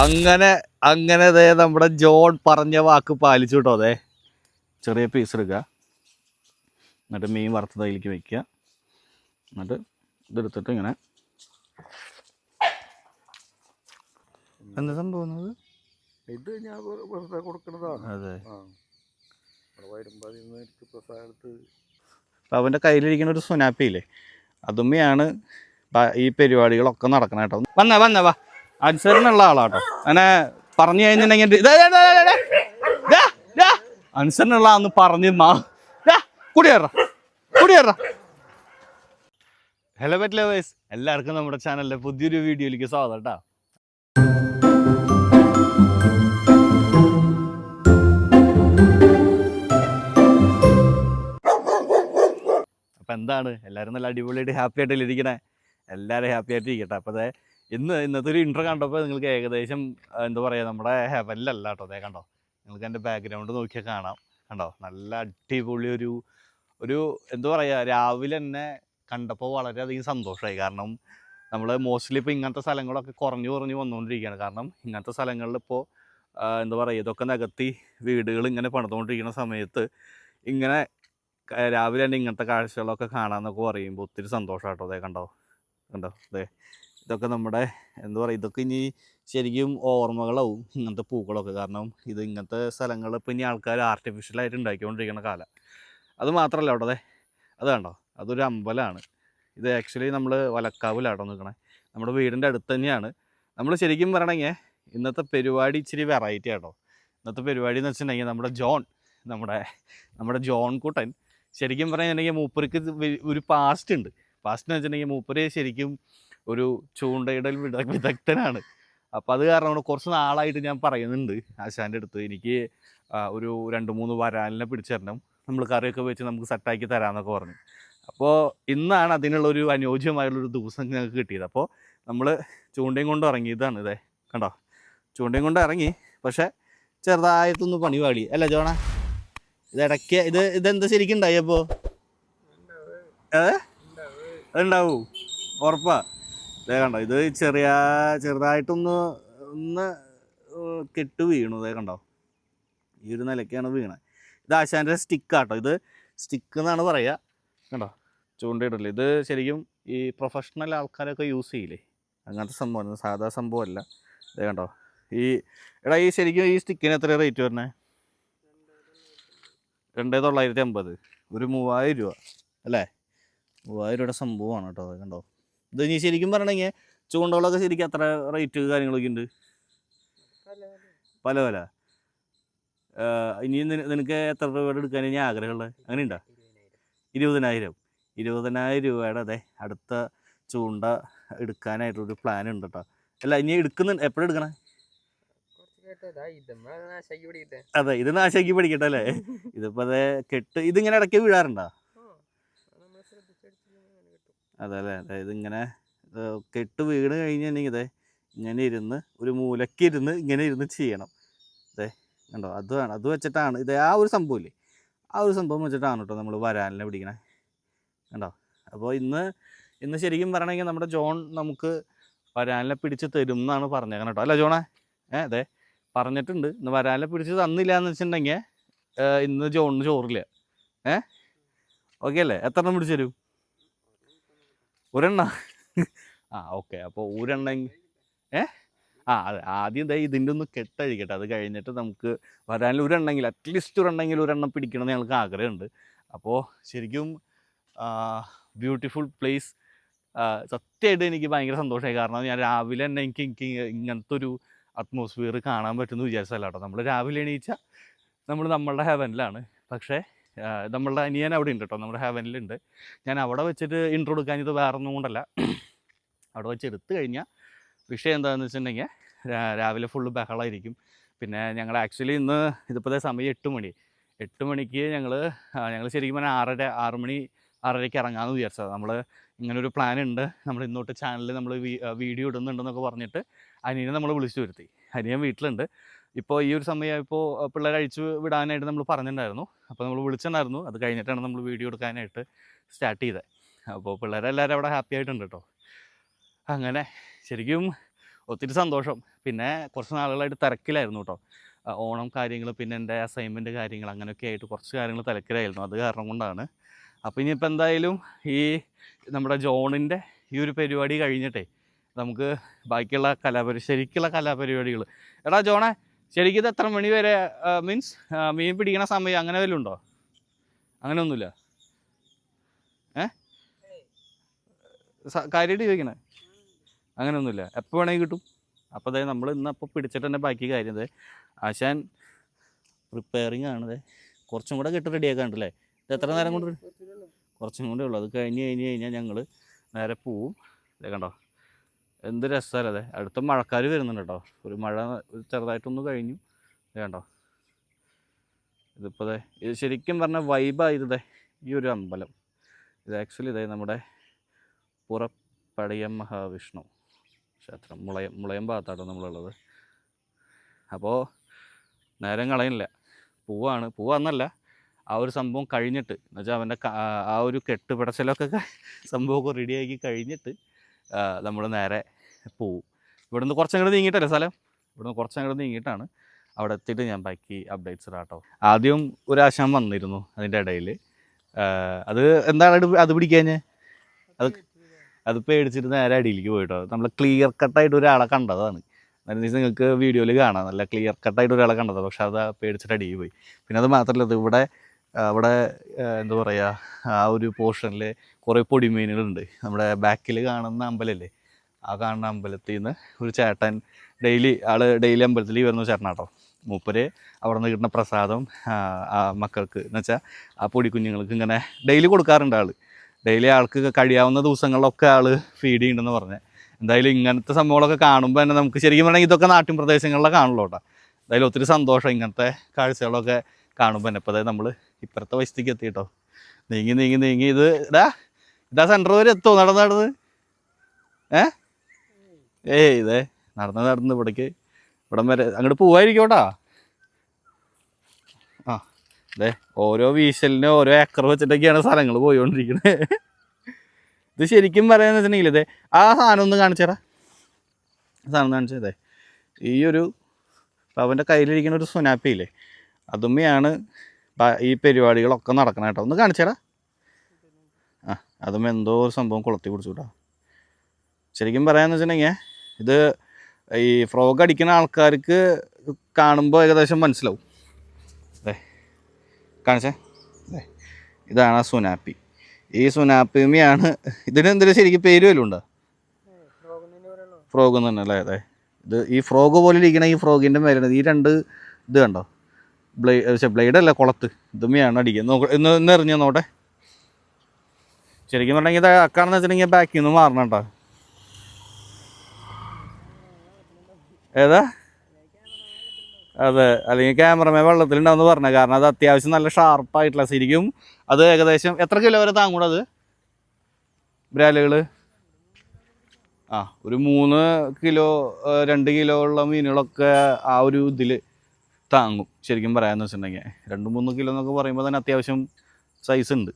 അങ്ങനെ അങ്ങനെ അതേ നമ്മുടെ ജോൺ പറഞ്ഞ വാക്ക് പാലിച്ചു കേട്ടോ അതെ ചെറിയ പീസ് എടുക്കുക എന്നിട്ട് മീൻ വറുത്തത് അതിലേക്ക് വെക്കുക. എന്നിട്ട് ഇതെടുത്തിട്ട് ഇങ്ങനെ. എന്താ സംഭവം? ഇത് ഞാൻ വെറു- വെറുതെ കൊടുക്കുന്നതാണ്. അതെ. അവന്റെ കയ്യിലിരിക്കുന്ന ഒരു സുനാപ്പിയില്ലേ? അതുമ്മയാണ് ഈ പരിപാടികളൊക്കെ നടക്കണം കേട്ടോ. വന്നാ വന്നാ വാ. അനുസരണുള്ള ആളാട്ടോ. അങ്ങനെ പറഞ്ഞു കഴിഞ്ഞിട്ടുണ്ടെങ്കിൽ അനുസരണുള്ള ആന്ന് പറഞ്ഞ് മാ കുടിയേറ ഹലോ പെറ്റ് ലവേഴ്സ് എല്ലാവർക്കും നമ്മുടെ ചാനലിലെ പുതിയൊരു വീഡിയോയിലേക്ക് സ്വാഗതം കേട്ടോ അപ്പം എന്താണ്? എല്ലാവരും നല്ല അടിപൊളിയായിട്ട് ഹാപ്പി ആയിട്ടല്ലേ ഇരിക്കണേ? എല്ലാവരും ഹാപ്പി ആയിട്ട് ഇരിക്കട്ടെ അപ്പോൾ ഇന്ന് ഇന്നത്തെ ഒരു ഇൻട്രോ കണ്ടപ്പോൾ നിങ്ങൾക്ക് ഏകദേശം എന്താ പറയുക നമ്മുടെ ഹെവനിലല്ല കേട്ടോ അതേ കണ്ടോ? നിങ്ങൾക്ക് എന്റെ ബാക്ക്ഗ്രൗണ്ട് നോക്കിയാൽ കാണാം. കണ്ടോ? നല്ല അടിപൊളി ഒരു ഒരു എന്താ പറയുക രാവിലെ തന്നെ കണ്ടപ്പോൾ വളരെയധികം സന്തോഷമായി കാരണം നമ്മൾ മോസ്റ്റ്ലി ഇപ്പോൾ ഇങ്ങനത്തെ സ്ഥലങ്ങളൊക്കെ കുറഞ്ഞു കുറഞ്ഞു വന്നുകൊണ്ടിരിക്കുകയാണ് കാരണം ഇങ്ങനത്തെ സ്ഥലങ്ങളിൽ ഇപ്പോൾ എന്താ പറയുക ഇതൊക്കെ നികത്തി വീടുകൾ ഇങ്ങനെ പണിതുകൊണ്ടിരിക്കുന്ന സമയത്ത് ഇങ്ങനെ രാവിലെ തന്നെ ഇങ്ങനത്തെ കാഴ്ചകളൊക്കെ കാണാമെന്നൊക്കെ പറയുമ്പോൾ ഒത്തിരി സന്തോഷമാട്ടോ അതേ കണ്ടോ? കണ്ടോ? അതെ ഇതൊക്കെ നമ്മുടെ എന്താ പറയുക ഇതൊക്കെ ഇനി ശരിക്കും ഓർമ്മകളാവും ഇങ്ങനത്തെ പൂക്കളൊക്കെ. കാരണം ഇത് ഇങ്ങനത്തെ സ്ഥലങ്ങൾ ഇപ്പോൾ ഇനി ആൾക്കാർ ആർട്ടിഫിഷ്യലായിട്ട് ഉണ്ടാക്കിക്കൊണ്ടിരിക്കുന്ന കാലം. അത് മാത്രമല്ല അവിടെ അതെ കണ്ടോ? അതൊരു അമ്പലമാണ് ഇത് ആക്ച്വലി നമ്മൾ വലക്കാവിലാട്ടോ നിൽക്കണേ നമ്മുടെ വീടിന്റെ അടുത്ത് തന്നെയാണ്. നമ്മൾ ശരിക്കും പറയണമെങ്കിൽ ഇന്നത്തെ പരിപാടി ഇച്ചിരി വെറൈറ്റി ആട്ടോ. ഇന്നത്തെ പരിപാടി എന്ന് വെച്ചിട്ടുണ്ടെങ്കിൽ നമ്മുടെ ജോൺ നമ്മുടെ നമ്മുടെ ജോൺ കുട്ടൻ ശരിക്കും പറയുകയാണെങ്കിൽ മൂപ്പർക്ക് ഒരു പാസ്റ്റ് ഉണ്ട്. പാസ്റ്റ് എന്ന് വെച്ചിട്ടുണ്ടെങ്കിൽ മൂപ്പര് ശരിക്കും ഒരു ചൂണ്ടയിടൽ വിദ- വിദഗ്ധനാണ്. അപ്പോൾ അത് കാരണം കുറച്ച് നാളായിട്ട് ഞാൻ പറയുന്നുണ്ട് ആശാന്റെ അടുത്ത്. എനിക്ക് ഒരു രണ്ട് മൂന്ന് വരാലിനെ പിടിച്ചു തരണം നമ്മൾ കറിയൊക്കെ വെച്ച് നമുക്ക് സെറ്റാക്കി തരാമെന്നൊക്കെ പറഞ്ഞു. അപ്പോൾ ഇന്നാണ് അതിനുള്ളൊരു അനുയോജ്യമായുള്ളൊരു ദിവസം ഞങ്ങൾക്ക് കിട്ടിയത്. അപ്പോൾ നമ്മൾ ചൂണ്ടയും കൊണ്ട് ഇറങ്ങിയതാണ് ഇതേ. കണ്ടോ? ചൂണ്ടയും കൊണ്ട് ഇറങ്ങി. പക്ഷേ ചെറുതായിട്ടൊന്ന് പണി പാടി. അല്ല ജോണ? ഇത് ഇടയ്ക്ക് ഇത് ഇതെന്താ ശരിക്കും ഉണ്ടായപ്പോ ഏ? അതുണ്ടാവൂ ഉറപ്പാ. ഇതേ കണ്ടോ ഇത് ചെറിയ ചെറുതായിട്ടൊന്ന് ഒന്ന് കെട്ട് വീണു. ഇതേ കണ്ടോ ഈ ഒരു നിലയ്ക്കാണ് വീണത്. ഇത് ആശാന്റെ സ്റ്റിക്കാട്ടോ ഇത് സ്റ്റിക്ക് എന്നാണ് പറയുക. കണ്ടോ ചൂണ്ടയിടൽ. ഇത് ശരിക്കും ഈ പ്രൊഫഷണൽ ആൾക്കാരൊക്കെ യൂസ് ചെയ്യില്ലേ? അങ്ങനത്തെ സംഭവം സാധാ സംഭവമല്ല ഇതേ കണ്ടോ ഈ എടാ ഈ ശരിക്കും ഈ സ്റ്റിക്കിന് എത്ര റേറ്റ് വരണേ? രണ്ടേ തൊള്ളായിരത്തി അമ്പത്. ഒരു മൂവായിരം രൂപ അല്ലേ? മൂവായിരം രൂപയുടെ സംഭവമാണ് കേട്ടോ അത് കണ്ടോ. ഇത് ഇനി ശരിക്കും പറയണെങ്കിൽ ചൂണ്ടകളൊക്കെ ശരിക്കും അത്ര റേറ്റ് കാര്യങ്ങളൊക്കെ ഉണ്ട് പല പല ഇനി നിനക്ക് എത്ര രൂപയുടെ എടുക്കാൻ ഇനി ആഗ്രഹമുള്ളത് അങ്ങനെ ഉണ്ടോ ഇരുപതിനായിരം. ഇരുപതിനായിരം രൂപയുടെ അതെ അടുത്ത ചൂണ്ട എടുക്കാനായിട്ടൊരു പ്ലാൻ ഉണ്ട് കേട്ടോ അല്ല ഇനി എടുക്കുന്നുണ്ട് എപ്പോഴും എടുക്കണേ? അതെ ഇത് നാശാക്കി പഠിക്കട്ടെ അല്ലേ? ഇതിപ്പോ അതെ കെട്ട് ഇതിങ്ങനെ ഇടയ്ക്ക് വീഴാറുണ്ടോ? അതെ അല്ലേ അതായത് ഇങ്ങനെ കെട്ട് വീണ് കഴിഞ്ഞിട്ടുണ്ടെങ്കിൽ ഇങ്ങനെ ഇരുന്ന് ഒരു മൂലക്ക് ഇരുന്ന് ഇങ്ങനെ ഇരുന്ന് ചെയ്യണം. അതെ കണ്ടോ? അത് വേണം. അത് വെച്ചിട്ടാണ് ഇത് ആ ഒരു സംഭവമില്ലേ ആ ഒരു സംഭവം വെച്ചിട്ടാണ് കേട്ടോ നമ്മൾ വരാലിനെ പിടിക്കണേ. കണ്ടോ? അപ്പോൾ ഇന്ന് ഇന്ന് ശരിക്കും പറയണമെങ്കിൽ നമ്മുടെ ജോൺ നമുക്ക് വരാലിനെ പിടിച്ച് തരും എന്നാണ് പറഞ്ഞേക്കണം കേട്ടോ അല്ല ജോണേ? ഏ അതെ പറഞ്ഞിട്ടുണ്ട്. ഇന്ന് വരാലിനെ പിടിച്ച് തന്നില്ല എന്ന് വെച്ചിട്ടുണ്ടെങ്കിൽ ഇന്ന് ജോണിന് ചോറില്ല. ഏ? ഓക്കെ അല്ലേ എത്ര എണ്ണം പിടിച്ചു തരും? ഒരെണ്ണ? ആ ഓക്കെ. അപ്പോൾ ഒരെണ്ണെങ്കിൽ ഏ? ആ അതെ. ആദ്യം ദേ ഇതിന്റെ ഒന്ന് കെട്ടഴിക്കട്ടെ. അത് കഴിഞ്ഞിട്ട് നമുക്ക് വരാനിൽ ഒരെണ്ണെങ്കിൽ അറ്റ്ലീസ്റ്റ് ഒരെണ്ണെങ്കിലും ഒരെണ്ണം പിടിക്കണം എന്ന് ഞങ്ങൾക്ക് ആഗ്രഹമുണ്ട്. അപ്പോൾ ശരിക്കും ബ്യൂട്ടിഫുൾ പ്ലേസ് സത്യമായിട്ട് എനിക്ക് ഭയങ്കര സന്തോഷമായി. കാരണം ഞാൻ രാവിലെ തന്നെ എനിക്ക് എനിക്ക് ഇങ്ങനത്തെ ഒരു അറ്റ്മോസ്ഫിയർ കാണാൻ പറ്റുമെന്ന് വിചാരിച്ചല്ലോ നമ്മൾ രാവിലെ എണീച്ച നമ്മൾ നമ്മളുടെ ഹെവനിലാണ് പക്ഷേ നമ്മളുടെ അനിയൻ അവിടെ ഉണ്ട് കേട്ടോ നമ്മുടെ ഹെവനിലുണ്ട് ഞാൻ അവിടെ വെച്ചിട്ട് ഇൻട്രോ എടുക്കാൻ ഇത് വേറെ ഒന്നും കൊണ്ടല്ല. അവിടെ വെച്ച് എടുത്തു കഴിഞ്ഞാൽ വിഷയം എന്താണെന്ന് വെച്ചിട്ടുണ്ടെങ്കിൽ രാവിലെ ഫുള്ള് ബഹളമായിരിക്കും പിന്നെ ഞങ്ങൾ ആക്ച്വലി ഇന്ന് ഇതിപ്പോഴത്തെ സമയം എട്ട് മണി. എട്ട് മണിക്ക് ഞങ്ങൾ ഞങ്ങൾ ശരിക്കും പറഞ്ഞാൽ ആറര ആറ് മണി ആറരയ്ക്ക് ഇറങ്ങാമെന്ന് വിചാരിച്ചത്. നമ്മൾ ഇങ്ങനൊരു പ്ലാൻ ഉണ്ട്. നമ്മൾ ഇന്നോട്ട് ചാനലിൽ നമ്മൾ വീഡിയോ ഇടുന്നുണ്ടെന്നൊക്കെ പറഞ്ഞിട്ട് അനിയനെ നമ്മൾ വിളിച്ചു വരുത്തി. അനിയൻ വീട്ടിലുണ്ട്. ഇപ്പോൾ ഈ ഒരു സമയം ഇപ്പോൾ പിള്ളേരെ അഴിച്ചു വിടാനായിട്ട് നമ്മൾ പറഞ്ഞിട്ടുണ്ടായിരുന്നു അപ്പോൾ നമ്മൾ വിളിച്ചിട്ടുണ്ടായിരുന്നു അത് കഴിഞ്ഞിട്ടാണ് നമ്മൾ വീഡിയോ എടുക്കാനായിട്ട് സ്റ്റാർട്ട് ചെയ്തത് അപ്പോൾ പിള്ളേരെല്ലാവരും അവിടെ ഹാപ്പി ആയിട്ടുണ്ട് കേട്ടോ അങ്ങനെ ശരിക്കും ഒത്തിരി സന്തോഷം. പിന്നെ കുറച്ച് നാളുകളായിട്ട് തിരക്കിലായിരുന്നു കേട്ടോ ഓണം കാര്യങ്ങൾ പിന്നെ എന്റെ അസൈൻമെന്റ് കാര്യങ്ങൾ അങ്ങനെയൊക്കെ ആയിട്ട് കുറച്ച് കാര്യങ്ങൾ തിരക്കിലായിരുന്നു. അത് കാരണം കൊണ്ടാണ്. അപ്പോൾ ഇനിയിപ്പോൾ എന്തായാലും ഈ നമ്മുടെ ജോണിന്റെ ഈ ഒരു പരിപാടി കഴിഞ്ഞിട്ടേ നമുക്ക് ബാക്കിയുള്ള കലാപരി ശരിക്കുള്ള കലാപരിപാടികൾ എടാ ജോണെ ശരിക്കും ഇത് എത്ര മണി വരെ മീൻസ് മീൻ പിടിക്കണ സമയം അങ്ങനെ വല്ലതും ഉണ്ടോ? അങ്ങനെ ഒന്നുമില്ല. ഏ? കാര്യമായിട്ട് ചോദിക്കണേ. അങ്ങനെ ഒന്നുമില്ല. എപ്പോൾ വേണമെങ്കിൽ കിട്ടും. അപ്പോൾ അതായത് നമ്മൾ ഇന്ന് അപ്പോൾ പിടിച്ചിട്ട് തന്നെ ബാക്കി കാര്യം അതെ ആശാൻ പ്രിപ്പയറിങ് ആണത് കുറച്ചും കൂടെ കെട്ട് റെഡിയാക്കാണ്ടല്ലേ ഇത് എത്ര നേരം കൊണ്ട് കുറച്ചും കൂടെ ഉള്ളൂ. അത് കഴിഞ്ഞ് കഴിഞ്ഞ് കഴിഞ്ഞാൽ ഞങ്ങൾ നേരെ പോവും. ഇതേ കണ്ടോ? എന്ത് രസമല്ലേ അടുത്ത മഴക്കാർ വരുന്നുണ്ട് കേട്ടോ ഒരു മഴ ചെറുതായിട്ടൊന്ന് കഴിഞ്ഞു. വേണ്ടോ ഇതിപ്പോൾ ഇത് ശരിക്കും പറഞ്ഞാൽ വൈബായത് ഈ ഒരു അമ്പലം. ഇത് ആക്ച്വലി ഇതേ നമ്മുടെ പുറപ്പടയം മഹാവിഷ്ണു ക്ഷേത്രം. മുളയം മുളയം ഭാഗത്താണ് നമ്മളുള്ളത്. അപ്പോൾ നേരം കളയുന്നില്ല പൂവാണ്. പൂവാന്നല്ല ആ ഒരു സംഭവം കഴിഞ്ഞിട്ട്. എന്നുവെച്ചാൽ അവന്റെ ആ- ഒരു കെട്ടുപിടച്ചിലൊക്കെ സംഭവമൊക്കെ റെഡിയാക്കി കഴിഞ്ഞിട്ട് നമ്മൾ നേരെ പോവും. ഇവിടുന്ന് കുറച്ചങ്ങോട്ട് നീങ്ങിയിട്ടല്ലേ സ്ഥലം? ഇവിടുന്ന് കുറച്ചങ്ങോട്ട് നീങ്ങിയിട്ടാണ് അവിടെ എത്തിയിട്ട് ഞാൻ ബാക്കി അപ്ഡേറ്റ്സ് ഇടാട്ടോ ആദ്യം ഒരു ആശാൻ വന്നിരുന്നു അതിന്റെ ഇടയിൽ അത് എന്താണ് അത് പിടിക്കാഞ്ഞ് അത് അത് പേടിച്ചിട്ട് നേരെ അടിയിലേക്ക് പോയിട്ടോ. നമ്മൾ ക്ലിയർ കട്ടായിട്ട് ഒരാളെ കണ്ടതാണ് അതായത് നിങ്ങൾക്ക് വീഡിയോയിൽ കാണാം. നല്ല ക്ലിയർ കട്ടായിട്ട് ഒരാളെ കണ്ടതാണ് പക്ഷെ അത് പേടിച്ചിട്ട് അടിയിൽ പോയി. പിന്നെ അത് മാത്രമല്ല ഇത് ഇവിടെ ആ, എന്താ പറയുക ആ ഒരു പോർഷനിൽ കുറേ പൊടിമീനുകളുണ്ട്. നമ്മുടെ ബാക്കിൽ കാണുന്ന അമ്പലമല്ലേ ആ കാണുന്ന അമ്പലത്തിൽ നിന്ന് ഒരു ചേട്ടൻ ഡെയിലി ആൾ ഡെയിലി അമ്പലത്തിൽ വരുന്ന ചേട്ടനാട്ടോ. മൂപ്പര് അവിടെ നിന്ന് കിട്ടുന്ന പ്രസാദം ആ, ആ മക്കൾക്ക്. എന്ന് വെച്ചാൽ ആ പൊടി കുഞ്ഞുങ്ങൾക്ക് ഇങ്ങനെ ഡെയിലി കൊടുക്കാറുണ്ട് ആൾ ഡെയിലി ആൾക്ക് കഴിയാവുന്ന ദിവസങ്ങളിലൊക്കെ ആൾ ഫീഡ് ചെയ്യുന്നുണ്ടെന്ന് പറഞ്ഞത് എന്തായാലും ഇങ്ങനത്തെ സംഭവങ്ങളൊക്കെ കാണുമ്പോൾ തന്നെ നമുക്ക് ശരിക്കും പറഞ്ഞാൽ ഇതൊക്കെ നാട്ടിൻ പ്രദേശങ്ങളിലൊക്കെ കാണുള്ളൂ കേട്ടോ എന്തായാലും ഒത്തിരി സന്തോഷം ഇങ്ങനത്തെ കാഴ്ചകളൊക്കെ കാണുമ്പോൾ തന്നെ. അപ്പോൾ അതായത് നമ്മൾ ഇപ്പുറത്തെ വശത്തേക്ക് എത്തി കേട്ടോ നീങ്ങി നീങ്ങി നീങ്ങി. ഇത് ഇതാ ഇതാ സെന്റർ വരെ എത്തുമോ നടന്ന് നടന്ന്. ഏ? ഏയ് ഇതേ നടന്ന് നടന്ന് ഇവിടേക്ക്. ഇവിടം വരെ. അങ്ങോട്ട് പോവായിരിക്കോട്ടാ ആ അതെ ഓരോ വീശലിന് ഓരോ ഏക്കർ വെച്ചിട്ടൊക്കെയാണ് സ്ഥലങ്ങൾ പോയിക്കൊണ്ടിരിക്കുന്നത് ഇത് ശരിക്കും പറയാന്ന് വെച്ചിട്ടുണ്ടെങ്കിൽ ഇതേ ആ സാധനം ഒന്ന് കാണിച്ചേരാ സാധനം കാണിച്ചതേ ഈ ഒരു അവന്റെ കയ്യിലിരിക്കുന്ന ഒരു സുനാപ്പിയില്ലേ? അതുമ്മയാണ് ഈ പരിപാടികളൊക്കെ നടക്കണം കേട്ടോ. ഒന്ന് കാണിച്ചേരാ ആ അതുമ്മ എന്തോ ഒരു സംഭവം കൊളുത്തി കുടിച്ചു കേട്ടോ. ശരിക്കും പറയാന്ന് വെച്ചിട്ടുണ്ടെങ്കിൽ ഇത് ഈ ഫ്രോഗ് അടിക്കുന്ന ആൾക്കാർക്ക് കാണുമ്പോൾ ഏകദേശം മനസ്സിലാവും. അതെ കാണിച്ചേ. അതെ ഇതാണ് ആ സുനാപ്പി. ഈ സുനാപ്പിമിയാണ് ഇതിന് എന്തെങ്കിലും ശരിക്കും പേര് വല്ലതും ഉണ്ടോ? ഫ്രോഗ് തന്നെ അല്ലേ? അതെ ഇത് ഈ ഫ്രോഗ് പോലെ ഇരിക്കണ ഈ ഫ്രോഗിന്റെ മേലാണ് ഈ രണ്ട് ഇത് കണ്ടോ? ബ്ലേഡ് പക്ഷേ ബ്ലേഡ് അല്ല കുളത്ത്. ഇതുമ്മയാണ് അടിക്കുന്നത് നോക്ക ഇന്ന് ഇന്ന് എറിഞ്ഞു നോട്ടെ ശരിക്കും പറഞ്ഞെങ്കിൽ ഇത് അക്കാണെന്ന് വെച്ചിട്ടുണ്ടെങ്കിൽ ബാക്കിൽ നിന്ന് മാറണം കേട്ടോ. ഏതാ? അതെ അല്ലെങ്കിൽ ക്യാമറമാൻ വെള്ളത്തിലുണ്ടാവുമെന്ന് പറഞ്ഞത് കാരണം അത് അത്യാവശ്യം നല്ല ഷാർപ്പായിട്ടുള്ള ശരിക്കും അത് ഏകദേശം എത്ര കിലോ വരെ അത്? ബ്രാലുകൾ ആ ഒരു മൂന്ന് കിലോ രണ്ട് കിലോ ഉള്ള മീനുകളൊക്കെ ആ ഒരു ഇതിൽ താങ്ങും. ശരിക്കും പറയാമെന്ന് വെച്ചിട്ടുണ്ടെങ്കിൽ രണ്ട് മൂന്ന് കിലോ എന്നൊക്കെ പറയുമ്പോൾ തന്നെ അത്യാവശ്യം സൈസ് ഉണ്ട്.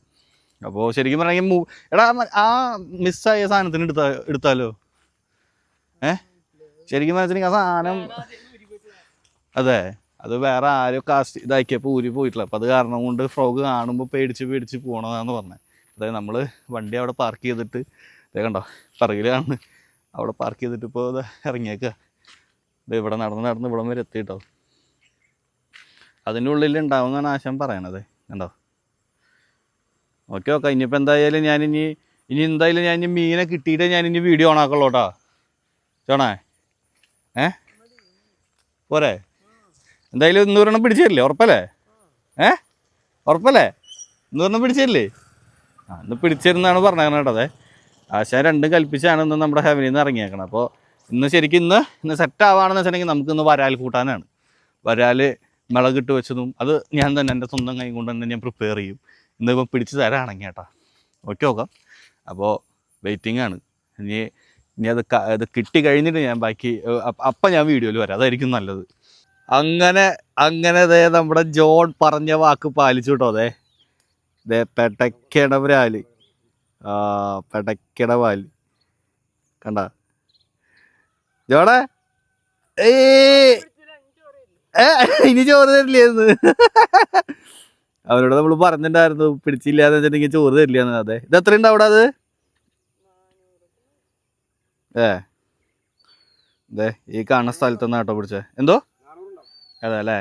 അപ്പോൾ ശരിക്കും മൂ എടാ ആ മിസ്സായ സാധനത്തിന് എടുത്താ എടുത്താലോ? ഏ? ശരിക്കും പറഞ്ഞിട്ടുണ്ടെങ്കിൽ ആ സാധനം അതെ അത് വേറെ ആരോ കാസ്റ്റ് ഇതാക്കിയപ്പോൾ ഊരി പോയിട്ടില്ല. അപ്പോൾ അത് കാരണം കൊണ്ട് ഫ്രോഗ് കാണുമ്പോൾ പേടിച്ച് പേടിച്ച് പോകണതാന്ന് പറഞ്ഞത് അതായത് നമ്മൾ വണ്ടി അവിടെ പാർക്ക് ചെയ്തിട്ട് ഇതേ കണ്ടോ പറകിലാണ്. അവിടെ പാർക്ക് ചെയ്തിട്ട് ഇപ്പോൾ ഇറങ്ങിയേക്കുക ഇത് ഇവിടെ നടന്ന് നടന്ന് ഇവിടം വരെ എത്തിയിട്ടോ. അതിന്റെ ഉള്ളിൽ ഉണ്ടാവും ഉണ്ടാവുമെന്നാണ് ആശം പറയണത് കണ്ടോ? Okay okay. ഇനിയിപ്പോൾ എന്തായാലും ഞാനിനി ഇനി എന്തായാലും ഞാൻ ഇനി മീനെ കിട്ടിയിട്ടേ ഞാൻ ഇനി വീഡിയോ ഓൺ ആക്കുള്ളൂ കേട്ടോ. ചോണേ ഏ? പോരെ? എന്തായാലും ഇന്നൂറെണ്ണം പിടിച്ചില്ലേ? ഉറപ്പല്ലേ? ഏ? ഉറപ്പല്ലേ? ഇന്നൂറെണ്ണം പിടിച്ചില്ലേ? ആ ഇന്ന് പിടിച്ചിരുന്നാണ് പറഞ്ഞേക്കണ കേട്ടോ അതെ. ആശാൻ രണ്ടും കൽപ്പിച്ചാണ് ഇന്ന് നമ്മുടെ ഹെവനിൽ നിന്ന് ഇറങ്ങിയേക്കണം അപ്പോൾ ഇന്ന് ശരിക്കും ഇന്ന് ഇന്ന് സെറ്റ് ആവുകയാണെന്ന് വെച്ചിട്ടുണ്ടെങ്കിൽ നമുക്കിന്ന് വരാൽ കൂട്ടാനാണ്. വരാൽ മുളകിട്ട് വെച്ചതും അത് ഞാൻ തന്നെ എന്റെ സ്വന്തം കൈ കൊണ്ട് തന്നെ ഞാൻ പ്രിപ്പയർ ചെയ്യും. ഇന്ന് ഇപ്പം പിടിച്ച് തരാണെങ്കിൽ കേട്ടോ ഓക്കെ നോക്കാം അപ്പോൾ വെയിറ്റിംഗ് ആണ്. ഇനി ഇനി അത് അത് കിട്ടി കഴിഞ്ഞിട്ട് ഞാൻ ബാക്കി അപ്പം ഞാൻ വീഡിയോയിൽ വരാം. അതായിരിക്കും നല്ലത്. അങ്ങനെ അങ്ങനെ അതേ നമ്മുടെ ജോൺ പറഞ്ഞ വാക്ക് പാലിച്ചു കേട്ടോ അതെ ദേ പാൽ ആ പെടക്കിടവാൽ കണ്ട? ജോണേ? ഏ, ഇനി ചോറ് തരില്ലായിരുന്നു. അവരോട് നമ്മൾ പറഞ്ഞിട്ടുണ്ടായിരുന്നു പിടിച്ചില്ല എന്ന് വെച്ചിട്ടുണ്ടെങ്കിൽ ചോറ് തരില്ലാന്ന്. അതെ. ഇത് എത്ര ഉണ്ട് അവിടെ അത്? ഏ. അതെ ഈ കാണുന്ന സ്ഥലത്തുനിന്ന് കേട്ടോ പിടിച്ചേ. എന്തോ? അതെ അല്ലേ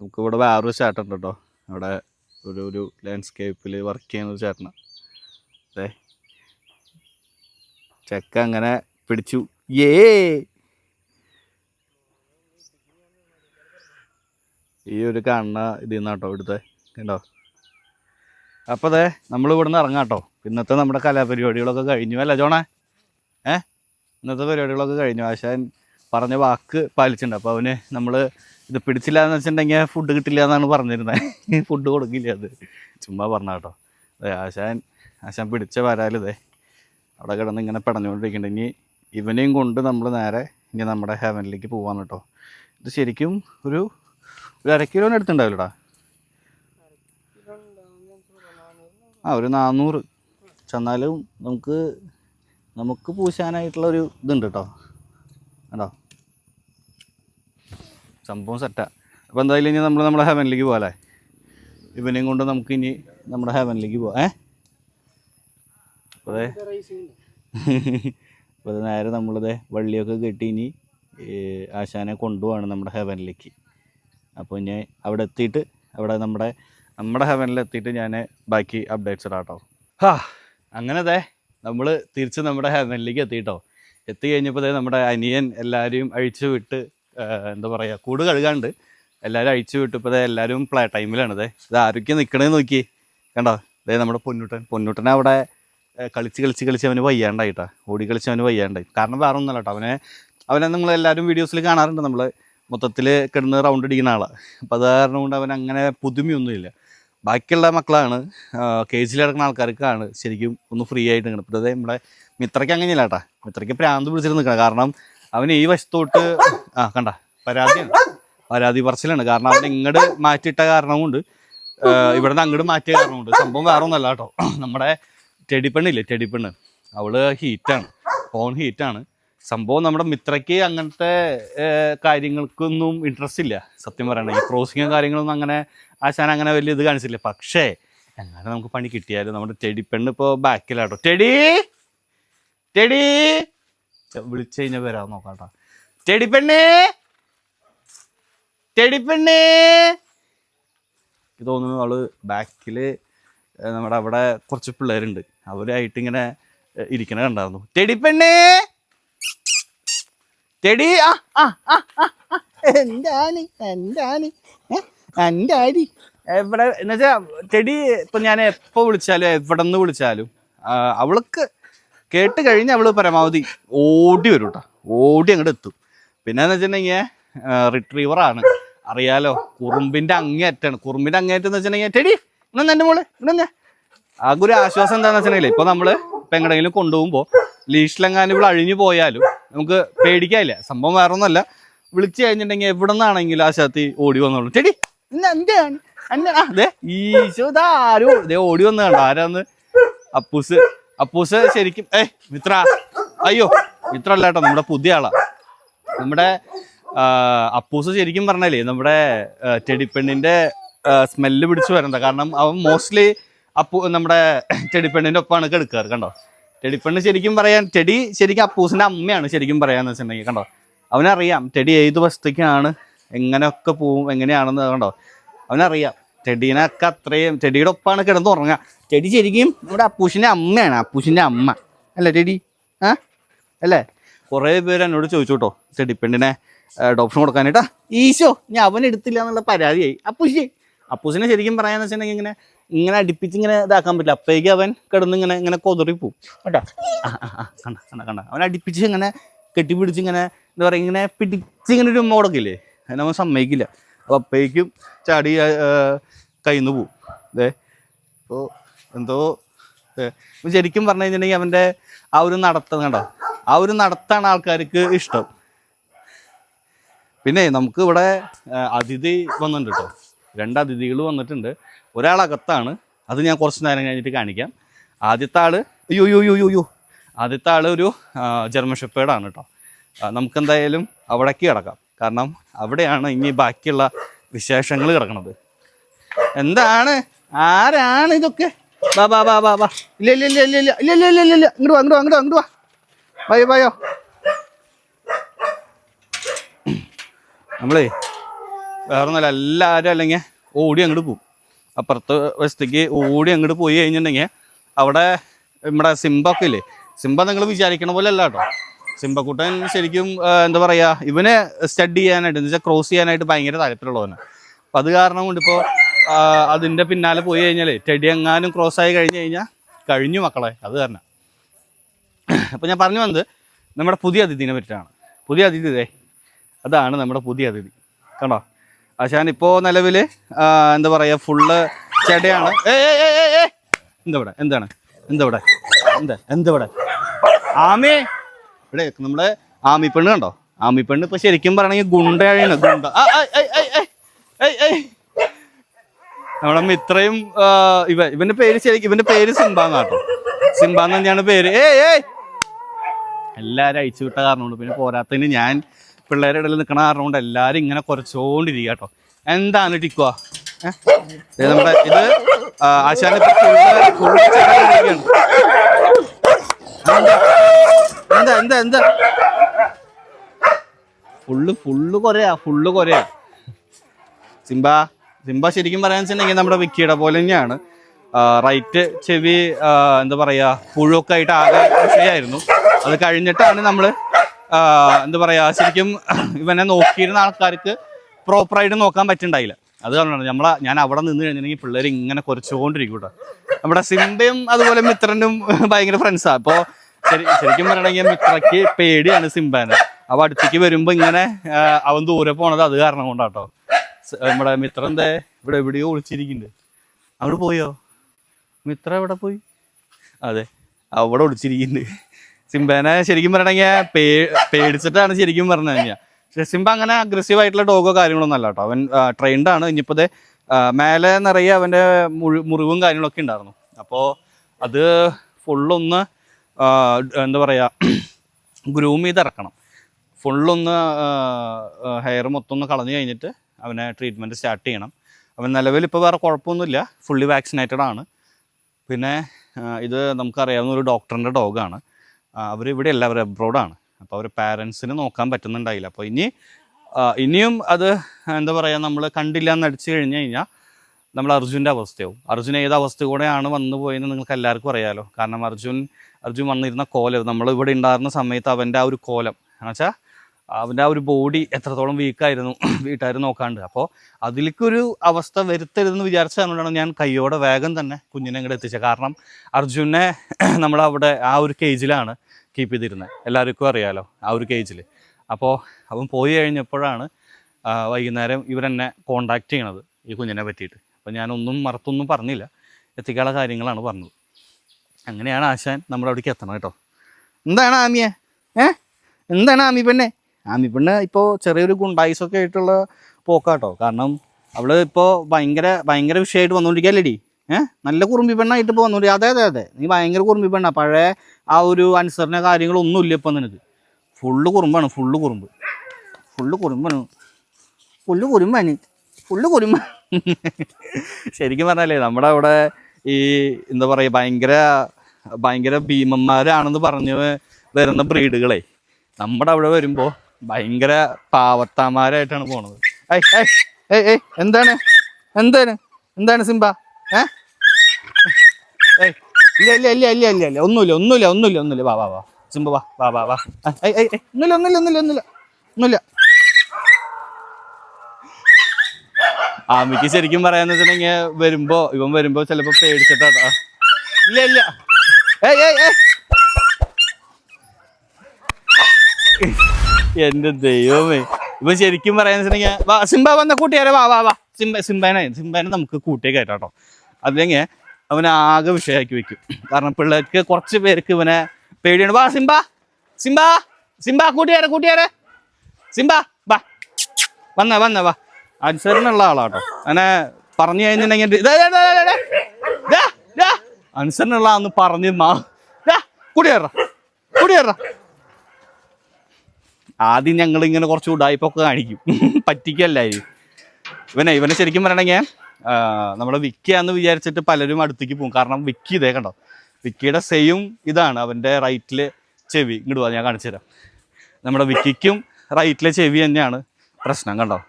നമുക്ക് ഇവിടെ വേറൊരു ചേട്ടൻ ഉണ്ട് കേട്ടോ. അവിടെ ഒരു ഒരു ലാൻഡ്സ്കേപ്പിൽ വർക്ക് ചെയ്യുന്ന ഒരു ചേട്ടന. അതെ ചെക്ക അങ്ങനെ പിടിച്ചു. ഏ ഈ ഒരു കാണുന്ന ഇതിൽ നിന്നാട്ടോ ഇവിടുത്തെ കണ്ടോ? അപ്പോൾ അതെ നമ്മൾ ഇവിടുന്ന് ഇറങ്ങാം കേട്ടോ ഇന്നത്തെ നമ്മുടെ കലാപരിപാടികളൊക്കെ കഴിഞ്ഞു അല്ല ജോണേ? ഏ? ഇന്നത്തെ പരിപാടികളൊക്കെ കഴിഞ്ഞു. ആശാൻ പറഞ്ഞ വാക്ക് പാലിച്ചിട്ടുണ്ട്. അപ്പോൾ അവന് നമ്മൾ ഇത് പിടിച്ചില്ല എന്ന് വെച്ചിട്ടുണ്ടെങ്കിൽ ഫുഡ് കിട്ടില്ല എന്നാണ് പറഞ്ഞിരുന്നത് ഫുഡ് കൊടുക്കില്ല അത്. ചുമ്മാ പറഞ്ഞ കേട്ടോ അതെ ആശാൻ ആശാൻ പിടിച്ച വരാലിതേ അവിടെ കിടന്ന് ഇങ്ങനെ പിടഞ്ഞുകൊണ്ടിരിക്കുന്നുണ്ട്. ഇനി ഇവനെയും കൊണ്ട് നമ്മൾ നേരെ ഇനി നമ്മുടെ ഹെവനിലേക്ക് പോവാൻ കേട്ടോ. ഇത് ശരിക്കും ഒരു ഒരു അര കിലോന് അടുത്തുണ്ടാവില്ലടാ. ആ ഒരു നാന്നൂറ്. ചെന്നാലും നമുക്ക് നമുക്ക് പൂശാനായിട്ടുള്ള ഒരു ഇതുണ്ട് കേട്ടോ കണ്ടോ? സംഭവം സെറ്റാ അപ്പോൾ എന്തായാലും ഇനി നമ്മൾ നമ്മുടെ ഹെവനിലേക്ക് പോകാല്ലേ ഇവനെയും കൊണ്ട് നമുക്ക് ഇനി നമ്മുടെ ഹെവനിലേക്ക് പോവാം ഏ? അതെ അപ്പോൾ നേരെ നമ്മളിത് വള്ളിയൊക്കെ കെട്ടി ഇനി ആശാനെ കൊണ്ടുപോവാണ് നമ്മുടെ ഹെവനിലേക്ക് അപ്പോൾ ഞാൻ അവിടെ എത്തിയിട്ട് അവിടെ നമ്മുടെ നമ്മുടെ ഹെവനിൽ എത്തിയിട്ട് ഞാൻ ബാക്കി അപ്ഡേറ്റ്സ് ഇടാം കേട്ടോ ഹാ അങ്ങനെ ദേ നമ്മൾ തിരിച്ച് നമ്മുടെ ഹെവനിലേക്ക് എത്തിയിട്ടോ എത്തി കഴിഞ്ഞപ്പോൾ നമ്മുടെ അനിയൻ എല്ലാവരെയും അഴിച്ചു വിട്ട് എന്താ പറയുക കൂട് കഴുകാണ്ട് എല്ലാവരും അഴിച്ചു വിട്ട് ഇപ്പോൾ എല്ലാവരും പ്ലേ ടൈമിലാണ് ദേ ഇത് ആരൊക്കെ നിൽക്കണേ നോക്കി. കണ്ടോ? ദേ നമ്മുടെ പൊന്നൂട്ടൻ. പൊന്നൂട്ടൻ അവിടെ കളിച്ച് കളിച്ച് കളിച്ച് അവന് വയ്യാണ്ടായിട്ടാ. ഓടി കളിച്ച് അവന് വയ്യാണ്ടായി. കാരണം വേറെ ഒന്നുമല്ല കേട്ടോ. അവനെ അവനെ നമ്മൾ എല്ലാവരും വീഡിയോസിൽ കാണാറുണ്ട് നമ്മൾ മൊത്തത്തിൽ കിടന്ന് റൗണ്ട് അടിക്കുന്ന ആളാണ് അപ്പോൾ അത് കാരണം കൊണ്ട് അവൻ അങ്ങനെ പുതുമയൊന്നുമില്ല. ബാക്കിയുള്ള മക്കളാണ് കേസിൽ കിടക്കുന്ന ആൾക്കാർക്കാണ് ശരിക്കും ഒന്ന് ഫ്രീ ആയിട്ട് നിൽക്കുന്നത് ഇപ്പോൾ നമ്മുടെ മിത്രയ്ക്ക് അങ്ങനെയല്ല കേട്ടാ മിത്രയ്ക്ക് പ്രാന്ത് പിടിച്ചിട്ട് നിൽക്കണം കാരണം അവന് ഈ വശത്തോട്ട് ആ കണ്ട പരാതിയാണ്. പരാതി പറച്ചിലാണ്. കാരണം അവൻ ഇങ്ങോട്ട് മാറ്റിയിട്ട കാരണം കൊണ്ട് ഇവിടെ നിന്ന് അങ്ങോട്ട് മാറ്റിയ കാരണം കൊണ്ട്. സംഭവം വേറെ ഒന്നല്ല കേട്ടോ നമ്മുടെ ടെടിപ്പെണ്ണില്ലേ ടെടിപ്പെണ്ണ് അവൾ ഹീറ്റാണ് ഫോൺ ഹീറ്റാണ് സംഭവം നമ്മുടെ മിത്രയ്ക്ക് അങ്ങനത്തെ കാര്യങ്ങൾക്കൊന്നും ഇൻട്രസ്റ്റ് ഇല്ല. സത്യം പറയണെങ്കിൽ ക്രോസിങ്ങും കാര്യങ്ങളൊന്നും അങ്ങനെ ആശാൻ അങ്ങനെ വലിയ ഇത് കാണിച്ചില്ല. പക്ഷേ എങ്ങനെ നമുക്ക് പണി കിട്ടിയാലും? നമ്മുടെ ടെടിപ്പെണ്ണ് ഇപ്പോൾ ബാക്കിലാട്ടോ. ചെടി ചെടി വിളിച്ചു കഴിഞ്ഞാൽ വരാൻ ചെടി കേട്ടോ ചെടി ടെടിപ്പെണ്ണ് എനിക്ക് തോന്നുന്നു അവൾ ബാക്കിൽ നമ്മുടെ അവിടെ കുറച്ച് പിള്ളേരുണ്ട്. അവരായിട്ട് ഇങ്ങനെ ഇരിക്കണ കണ്ടായിരുന്നു. ചെടി ടെടി ആ. ആ ആ ആ, എന്താണ് എന്റെ ഏ, എവിടെ എന്നുവെച്ചാ ചെടി ഇപ്പൊ ഞാൻ എപ്പോ വിളിച്ചാലും എവിടെ നിന്ന് വിളിച്ചാലും അവൾക്ക് കേട്ട് കഴിഞ്ഞ് അവൾ പരമാവധി ഓടി വരും കേട്ടോ ഓടി അങ്ങോട്ട് എത്തും. പിന്നെ വെച്ചിട്ടുണ്ടെങ്കിൽ റിട്രീവർ ആണ്. അറിയാലോ കുറുമ്പിന്റെ അങ്ങേറ്റാണ് കുറുമ്പിന്റെ അങ്ങേറ്റം എന്ന് വെച്ചിട്ടുണ്ടെങ്കിൽ ചെടി ഇന്നെ എന്റെ മോൾ ഇന്നെ ആകെ ഒരു ആശ്വാസം എന്താണെന്ന് വെച്ചിട്ടുണ്ടെങ്കിൽ ഇപ്പൊ നമ്മൾ ഇപ്പൊ എങ്ങടെങ്കിലും കൊണ്ടുപോകുമ്പോൾ ലീഷിലെങ്ങാനും ഇവിടെ അഴിഞ്ഞു പോയാലും നമുക്ക് പേടിക്കാനില്ല. സംഭവം വേറെ ഒന്നല്ല വിളിച്ചു കഴിഞ്ഞിട്ടുണ്ടെങ്കിൽ എവിടെ നിന്നാണെങ്കിലും ആ ശക്തി ഓടി വന്നോളൂ. ചേടി ആ അതെ ഈശോ ആരോ? ഇതേ ഓടി വന്നു കണ്ടോ? ആരാന്ന്? അപ്പൂസ്. അപ്പൂസ് ശരിക്കും ഏ മിത്ര. അയ്യോ മിത്ര അല്ല കേട്ടോ നമ്മുടെ പുതിയ ആളാ. നമ്മുടെ അപ്പൂസ് ശരിക്കും പറഞ്ഞല്ലേ നമ്മുടെ ചെടിപ്പെണ്ണിന്റെ സ്മെല്ല് പിടിച്ചു വരണ്ട. കാരണം അവൻ മോസ്റ്റ്ലി അപ്പു നമ്മുടെ ചെടിപ്പെണ്ണിന്റെ ഒപ്പാണ് കെടുക്കാറ് കണ്ടോ? ചെടിപ്പെണ്ണ് ശരിക്കും പറയാൻ ടെടി ശരിക്കും അപ്പൂസിന്റെ അമ്മയാണ് ശരിക്കും പറയാന്ന് വെച്ചിട്ടുണ്ടെങ്കിൽ കണ്ടോ? അവനറിയാം ടെടി ഏത് വസ്തുക്കാണ് എങ്ങനെയൊക്കെ പോവും എങ്ങനെയാണെന്ന് കണ്ടോ? അവനറിയാം ടെടീനൊക്കെ അത്രയും ടെടിയുടെ ഒപ്പാണ് കിടന്നു ഉറങ്ങുക. ചെടി ശരിക്കും നമ്മുടെ അപ്പൂസിന്റെ അമ്മയാണ് അപ്പൂസിന്റെ അമ്മ. അല്ലേ ടെടി ആ? അല്ലേ? കുറേ പേര് എന്നോട് ചോദിച്ചു കേട്ടോ ചെടിപ്പെണ്ണിനെ അഡോപ്ഷൻ കൊടുക്കാനായിട്ടാ. ഈശോ ഞാൻ അവൻ എടുത്തില്ല എന്നുള്ള പരാതിയായി. അപ്പൂശി അപ്പൂസിനെ ശരിക്കും പറയാന്ന് വെച്ചിട്ടുണ്ടെങ്കിൽ ഇങ്ങനെ ഇങ്ങനെ അടുപ്പിച്ച് ഇങ്ങനെ ഇതാക്കാൻ പറ്റില്ല. അപ്പേക്ക് അവൻ കിടന്ന് ഇങ്ങനെ ഇങ്ങനെ കൊതറി പോവും. കേട്ടോ കണ്ട കണ്ട കണ്ട? അവൻ അടുപ്പിച്ച് ഇങ്ങനെ കെട്ടിപ്പിടിച്ച് ഇങ്ങനെ എന്താ പറയുക ഇങ്ങനെ പിടിച്ച് ഇങ്ങനെ ഒരു ഉമ്മ കൊടുക്കില്ലേ അതിനവൻ സമ്മതിക്കില്ല. അപ്പോൾ അപ്പേക്കും ചാടി കയ്യിൽ നിന്ന് പോവും. അതെ അപ്പോൾ എന്തോ ശരിക്കും പറഞ്ഞു കഴിഞ്ഞിട്ടുണ്ടെങ്കിൽ അവന്റെ ആ ഒരു നടത്തം കണ്ടോ? ആ ഒരു നടത്താണ് ആൾക്കാർക്ക് ഇഷ്ടം. പിന്നെ നമുക്ക് ഇവിടെ അതിഥി വന്നിട്ടുണ്ട് കേട്ടോ. രണ്ട് അതിഥികൾ വന്നിട്ടുണ്ട്. ഒരാൾ അകത്താണ്. അത് ഞാൻ കുറച്ച് നേരം കഴിഞ്ഞിട്ട് കാണിക്കാം. ആദ്യത്തെ ആൾ അയ്യോ യോ യോ യോ യോ ആദ്യത്തെ ആൾ ഒരു ജർമ്മൻ ഷെപ്പേഡാണ് കേട്ടോ നമുക്കെന്തായാലും അവിടേക്ക് കിടക്കാം. കാരണം അവിടെയാണ് ഇനി ബാക്കിയുള്ള വിശേഷങ്ങൾ കിടക്കുന്നത് എന്താണ്? ആരാണ് ഇതൊക്കെ? ബാ ബാ ബാ ബാ ബാ ഇല്ല ഇല്ല ഇല്ല ഇല്ല ഇല്ല ഇല്ല ഇല്ല ഇല്ല ഇല്ല. ഇങ്ങോട്ട് വാ ഇങ്ങോട്ട് വാ അങ്ങോട്ട് വാ ഇങ്ങോട്ട് വാ. ബയോ ബയോ നമ്മളേ വേറെ ഒന്നല്ല എല്ലാവരും അല്ലെങ്കിൽ ഓടി അങ്ങോട്ട് പോകും അപ്പുറത്ത് വശത്തേക്ക് ഓടി അങ്ങോട്ട് പോയി കഴിഞ്ഞിട്ടുണ്ടെങ്കിൽ അവിടെ നമ്മുടെ സിംബൊക്കെ ഇല്ലേ? സിംബ നിങ്ങൾ വിചാരിക്കണ പോലെ അല്ല കേട്ടോ. സിംബക്കുട്ടൻ ശരിക്കും എന്താ പറയുക ഇവനെ സ്റ്റഡി ചെയ്യാനായിട്ട് എന്ന് വെച്ചാൽ ക്രോസ് ചെയ്യാനായിട്ട് ഭയങ്കര താല്പര്യമുള്ളവന്. അപ്പം അത് കാരണം കൊണ്ടിപ്പോൾ അതിന്റെ പിന്നാലെ പോയി കഴിഞ്ഞാലേ ടെടി എങ്ങാനും ക്രോസ് ആയി കഴിഞ്ഞ് കഴിഞ്ഞാൽ കഴിഞ്ഞു മക്കളെ അത് കാരണം. അപ്പം ഞാൻ പറഞ്ഞു വന്നത് നമ്മുടെ പുതിയ അതിഥിനെ പറ്റിയാണ് പുതിയ അതിഥി അതാണ് നമ്മുടെ പുതിയ അതിഥി. കണ്ടോ? ആശാൻ ഇപ്പോൾ നിലവിൽ എന്താ പറയുക ഫുള്ള് ചെടയാണ്. ഏ ഏ ഏ ഏ ഏ എന്താ ഇവിടെ? എന്താണ്? എന്തവിടെ എന്താ? എന്തവിടെ ആമി? ഇവിടെ നമ്മുടെ ആമി പെണ്ണ് കണ്ടോ? ആമി പെണ്ണ് ഇപ്പൊ ശരിക്കും പറയണെങ്കിൽ ഗുണ്ടയാണ് ഗുണ്ട. നമ്മളമ്മ ഇത്രയും ഇവ ഇവന്റെ പേര് ശരിക്കും ഇവന്റെ പേര് സിംബാന്ന് കേട്ടോ സിംബാന്ന് തന്നെയാണ് പേര്. ഏയ് ഏയ്. എല്ലാരും അയച്ചു വിട്ട കാരണം പിന്നെ പോരാത്തതിന് ഞാൻ പിള്ളേരുടെ ഇടയിൽ നിൽക്കണ കാരണം കൊണ്ട് എല്ലാരും ഇങ്ങനെ കുറച്ചുകൊണ്ടിരിക്കുക കേട്ടോ. എന്താണ് ടിക്കുക നമ്മുടെ ഇത് ആ, ആശാൻ ഇപ്പൊ full- full ചെലവഴിക്കുകയാണ്. എന്താ എന്താ എന്താ? ഫുള്ള് ഫുള്ള് കൊറയാ ഫുള്ള് കൊറയാ സിംബ സിംബ ശരിക്കും പറയാന്ന് വെച്ചിട്ടുണ്ടെങ്കിൽ നമ്മുടെ വിക്കിയുടെ പോലെ തന്നെയാണ്. റൈറ്റ് ചെവി എന്താ പറയാ പുഴുവൊക്കെ ആയിട്ട് ആകെ വിഷയമായിരുന്നു അത് കഴിഞ്ഞിട്ടാണ് നമ്മൾ എന്താ പറയാ ശരിക്കും ഇവനെ നോക്കിയിരുന്ന ആൾക്കാർക്ക് പ്രോപ്പറായിട്ട് നോക്കാൻ പറ്റുന്നുണ്ടായില്ല അത് കാരണമാണ് നമ്മളെ ഞാൻ അവിടെ നിന്ന് കഴിഞ്ഞിട്ടുണ്ടെങ്കിൽ പിള്ളേർ ഇങ്ങനെ കുറച്ചുകൊണ്ടിരിക്കും കേട്ടോ. നമ്മുടെ സിംബയും അതുപോലെ മിത്രനും ഭയങ്കര ഫ്രണ്ട്സാണ് അപ്പോൾ ശരി ശരിക്കും പറയണമെങ്കിൽ മിത്രയ്ക്ക് പേടിയാണ് സിംബാനെ. അപ്പൊ അടുത്തേക്ക് വരുമ്പോൾ ഇങ്ങനെ അവൻ ദൂരെ പോണത് അത് കാരണം കൊണ്ടാട്ടോ. നമ്മുടെ മിത്ര എന്തേ ഇവിടെ എവിടെയോ ഒളിച്ചിരിക്കുന്നുണ്ട്. അവിടെ പോയോ? മിത്ര എവിടെ പോയി? അതെ അവിടെ ഒളിച്ചിരിക്കുന്നുണ്ട്. സിംബാനെ ശരിക്കും പറയണെങ്കിൽ പേടിച്ചിട്ടാണ് ശരിക്കും പറഞ്ഞു കഴിഞ്ഞാൽ പക്ഷെ സിംബ അങ്ങനെ അഗ്രസീവ് ആയിട്ടുള്ള ഡോഗോ കാര്യങ്ങളൊന്നും അല്ല കേട്ടോ. അവൻ ട്രെയിൻഡ് ആണ്. ആ, മേലെ നിറയെ അവന്റെ മുറിവും കാര്യങ്ങളൊക്കെ ഉണ്ടായിരുന്നു. അപ്പോ അത് ഫുള്ളൊന്ന് എന്താ പറയുക ഗ്രൂം ചെയ്ത് ഇറക്കണം. ഫുള്ളൊന്ന് ഹെയർ മൊത്തം ഒന്ന് കളഞ്ഞു കഴിഞ്ഞിട്ട് അവനെ ട്രീറ്റ്മെന്റ് സ്റ്റാർട്ട് ചെയ്യണം. അവൻ നിലവിൽ ഇപ്പോൾ വേറെ കുഴപ്പമൊന്നുമില്ല. ഫുള്ളി വാക്സിനേറ്റഡ് ആണ്. പിന്നെ ഇത് നമുക്കറിയാവുന്ന ഒരു ഡോക്ടറിന്റെ ഡോഗാണ് അവർ ഇവിടെ അല്ല അവർ അബ്രോഡാണ് അപ്പോൾ അവർ പാരൻസിന് നോക്കാൻ പറ്റുന്നുണ്ടായില്ല. അപ്പോൾ ഇനി ഇനിയും അത് എന്താ പറയുക നമ്മൾ കണ്ടില്ല എന്ന് അടിച്ചു കഴിഞ്ഞ് കഴിഞ്ഞാൽ നമ്മൾ അർജുന്റെ അവസ്ഥയാവും. അർജുൻ ഏത് അവസ്ഥ കൂടെയാണ് വന്നു പോയെന്ന് നിങ്ങൾക്ക് എല്ലാവർക്കും അറിയാമല്ലോ കാരണം അർജുൻ അർജുൻ വന്നിരുന്ന കോലം നമ്മൾ ഇവിടെ ഉണ്ടായിരുന്ന സമയത്ത് അവന്റെ ആ ഒരു കോലം. എന്നുവെച്ചാൽ അവന്റെ ആ ഒരു ബോഡി എത്രത്തോളം വീക്കായിരുന്നു വീട്ടുകാർ നോക്കാണ്ട്. അപ്പോൾ അതിലേക്കൊരു അവസ്ഥ വരുത്തരുതെന്ന് വിചാരിച്ചതുകൊണ്ടാണ് ഞാൻ കയ്യോടെ വേഗം തന്നെ കുഞ്ഞിനെ ഇങ്ങോട്ട് എത്തിച്ചത്. കാരണം അർജുനെ നമ്മളവിടെ ആ ഒരു കേജിലാണ് കീപ്പ് ചെയ്തിരുന്നത് എല്ലാവർക്കും അറിയാമല്ലോ ആ ഒരു കേജിൽ അപ്പോൾ അവൻ പോയി കഴിഞ്ഞപ്പോഴാണ് വൈകുന്നേരം ഇവരെന്നെ കോണ്ടാക്ട് ചെയ്യണത് ഈ കുഞ്ഞിനെ പറ്റിയിട്ട്. അപ്പോൾ ഞാനൊന്നും മറത്തൊന്നും പറഞ്ഞില്ല. എത്തിക്കാനുള്ള കാര്യങ്ങളാണ് പറഞ്ഞത്. അങ്ങനെയാണ് ആശാൻ നമ്മുടെ അവിടേക്ക് എത്തണം കേട്ടോ. എന്താണ് ആമിയെ? ഏ? എന്താണ് ആമി പെണ്ണെ? ആമി പെണ്ണ് ഇപ്പോൾ ചെറിയൊരു ഗുണ്ടായിസൊക്കെ ആയിട്ടുള്ള പോക്കാട്ടോ. കാരണം അവൾ ഇപ്പോൾ ഭയങ്കര ഭയങ്കര വിഷയമായിട്ട് വന്നുകൊണ്ടിരിക്കുകയല്ലേടി ഏ? നല്ല കുറുമ്പി പെണ്ണായിട്ട് ഇപ്പോൾ വന്നുകൊണ്ടിരിക്കുക അതെ അതെ അതെ. നീ ഭയങ്കര കുറുമ്പി പെണ്ണാ. പഴയ ആ ഒരു അനുസരണ കാര്യങ്ങളൊന്നുമില്ല ഇപ്പം നിനക്ക്. ഫുള്ള് കുറുമ്പാണ് ഫുള്ള് കുറുമ്പ്. ഫുള്ള് കുറുമ്പാണ്. ഫുള്ള് കുറുമ്പാണ്. ഫുള്ള് കുറുമ്പ. ശരിക്കും പറഞ്ഞാലേ നമ്മുടെ അവിടെ ഈ എന്താ പറയുക ഭയങ്കര ഭയങ്കര ഭീമന്മാരാണെന്ന് പറഞ്ഞ് വരുന്ന ബ്രീഡുകളെ. നമ്മുടെ അവിടെ വരുമ്പോൾ ഭയങ്കര പാവത്താമാരായിട്ടാണ് പോണത്. ഏയ് എന്താണ്? എന്താണ്? എന്താണ് സിംബ? ഏ? ഇല്ല ഇല്ല ഇല്ല ഇല്ല ഇല്ല ഇല്ല ഒന്നുമില്ല ഒന്നുമില്ല ഒന്നുമില്ല ഒന്നുമില്ല. വാ വാ വാ. സിംബ വാ വാ വാ വാ. ഒന്നുമില്ല ഒന്നുമില്ല ഒന്നുമില്ല ഒന്നുമില്ല ഒന്നുമില്ല. ആമിക്ക് ശരിക്കും പറയാന്ന് വെച്ചിട്ടുണ്ടെങ്കിൽ വരുമ്പോ ഇവൻ വരുമ്പോ ചിലപ്പോ പേടിച്ചിട്ടാ ഇല്ല ഇല്ല. ഏയ് ഏയ് ഏയ്. എന്റെ ദൈവമേ. ഇപ്പൊ ശരിക്കും പറയാൻ സിംബ വന്ന കൂട്ടിയാലോ വാ വാ വാ. സിംബ സിംബാനെ സിംബാനെ നമുക്ക് കൂട്ടിയേ കയറ്റാട്ടോ അല്ലെങ്കിൽ അവനെ ആകെ വിഷയമാക്കി വെക്കും. കാരണം പിള്ളേർക്ക് കുറച്ച് പേർക്ക് ഇവനെ പേടിയാണ്. വാ സിംബ. സിംബ സിംബ കൂട്ടിയാരെ കൂട്ടിയാരെ സിംബ വാ. വന്ന വന്ന വാ. അനുസരണുള്ള ആളാട്ടോ അങ്ങനെ പറഞ്ഞു കഴിഞ്ഞിട്ടുണ്ടെങ്കിൽ. അനുസരണുള്ള ആന്ന് പറഞ്ഞ് മാ കുടിയേറ കുടിയേറ ആദ്യം ഞങ്ങൾ ഇങ്ങനെ കുറച്ച് ഉടായ്പൊക്കെ കാണിക്കും. പറ്റിക്കല്ലായി ഇവനെ ഇവനെ ശരിക്കും പറയണെങ്കിൽ നമ്മുടെ വിക്കിയാന്ന് വിചാരിച്ചിട്ട് പലരും അടുത്തേക്ക് പോകും. കാരണം വിക്കി ഇതേ കണ്ടോ? വിക്കിയുടെ സെയിം ഇതാണ് അവന്റെ റൈറ്റിലെ ചെവി. ഇങ്ങോട്ട് ഞാൻ കാണിച്ചു തരാം. നമ്മുടെ വിക്കിക്കും റൈറ്റിലെ ചെവി തന്നെയാണ് പ്രശ്നം കണ്ടോ?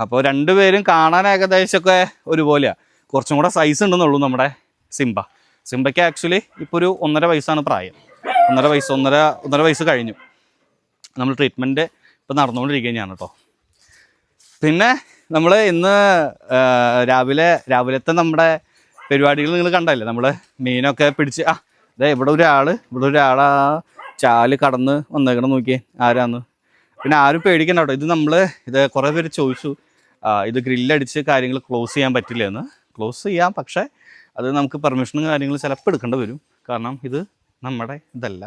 അപ്പോൾ രണ്ടുപേരും കാണാൻ ഏകദേശമൊക്കെ ഒരുപോലെയാണ് കുറച്ചും കൂടെ സൈസ് ഉണ്ടെന്നുള്ളൂ നമ്മുടെ സിംബ. സിംബയ്ക്ക് ആക്ച്വലി ഇപ്പോൾ ഒരു ഒന്നര വയസ്സാണ് പ്രായം. ഒന്നര വയസ്സ് ഒന്നര ഒന്നര വയസ്സ് കഴിഞ്ഞു. നമ്മൾ ട്രീറ്റ്മെന്റ് ഇപ്പോൾ നടന്നുകൊണ്ടിരിക്കുകയാണ് കേട്ടോ പിന്നെ നമ്മൾ ഇന്ന് രാവിലെ രാവിലത്തെ നമ്മുടെ പരിപാടികൾ നിങ്ങൾ കണ്ടല്ലേ നമ്മൾ മീനൊക്കെ പിടിച്ച് ആ അതെ ഇവിടെ ഒരാൾ ഇവിടെ ഒരാൾ ആ ചാൽ കടന്ന് വന്നേക്കണം നോക്കിയേ ആരാന്ന്. പിന്നെ ആരും പേടിക്കണ്ട കേട്ടോ ഇത് നമ്മൾ ഇത് കുറേ പേര് ചോദിച്ചു ഇത് ഗ്രില്ലടിച്ച് കാര്യങ്ങൾ ക്ലോസ് ചെയ്യാൻ പറ്റില്ല എന്ന് ക്ലോസ് ചെയ്യാം പക്ഷേ അത് നമുക്ക് പെർമിഷനും കാര്യങ്ങളും ചിലപ്പോൾ എടുക്കേണ്ടി വരും. കാരണം ഇത് നമ്മുടെ ഇതല്ല.